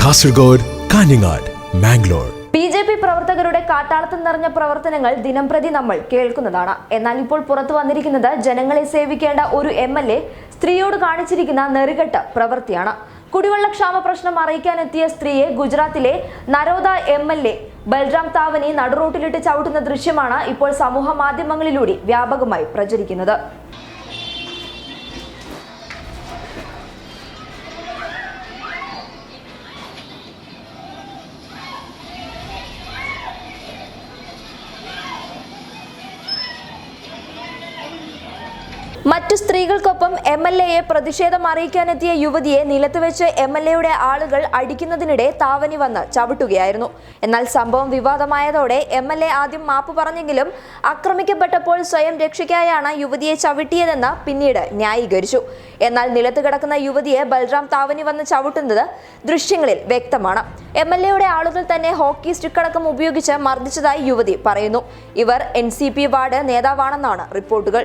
Kasaragod Kanhangad Mangalore B J P പ്രവർത്തകരുടെ കാട്ടാളത്തിൽ നിറഞ്ഞ പ്രവർത്തനങ്ങൾ ദിനംപ്രതി നമ്മൾ കേൾക്കുന്നതാണ്. എന്നാൽ ഇപ്പോൾ പുറത്തു വന്നിരിക്കുന്നത് ജനങ്ങളെ സേവിക്കേണ്ട ഒരു എം എൽ എ സ്ത്രീയോട് കാണിച്ചിരിക്കുന്ന നെറുകെട്ട പ്രവൃത്തിയാണ്. കുടിവെള്ളക്ഷാമ പ്രശ്നം അറിയിക്കാനെത്തിയ സ്ത്രീയെ ഗുജറാത്തിലെ Naroda M L A Balram Thawani നടുറോട്ടിലിട്ട് ചവിട്ടുന്ന ദൃശ്യമാണ് ഇപ്പോൾ സമൂഹ മാധ്യമങ്ങളിലൂടെ വ്യാപകമായി പ്രചരിക്കുന്നത്. മറ്റു സ്ത്രീകൾക്കൊപ്പം എം എൽ എയെ പ്രതിഷേധം അറിയിക്കാനെത്തിയ യുവതിയെ നിലത്ത് വെച്ച് എം എൽ എയുടെ ആളുകൾ അടിക്കുന്നതിനിടെ താവനി വന്ന് ചവിട്ടുകയായിരുന്നു. എന്നാൽ സംഭവം വിവാദമായതോടെ എം എൽ എ ആദ്യം മാപ്പ് പറഞ്ഞെങ്കിലും ആക്രമിക്കപ്പെട്ടപ്പോൾ സ്വയം രക്ഷയ്ക്കായാണ് യുവതിയെ ചവിട്ടിയതെന്ന് പിന്നീട് ന്യായീകരിച്ചു. എന്നാൽ നിലത്ത് കിടക്കുന്ന യുവതിയെ ബൽറാം താവനി വന്ന് ചവിട്ടുന്നത് ദൃശ്യങ്ങളിൽ വ്യക്തമാണ്. എം എൽ എയുടെ ആളുകൾ തന്നെ ഹോക്കി സ്റ്റിക്ക് അടക്കം ഉപയോഗിച്ച് മർദ്ദിച്ചതായി യുവതി പറയുന്നു. ഇവർ എൻ സി പി വാർഡ് നേതാവാണെന്നാണ് റിപ്പോർട്ടുകൾ.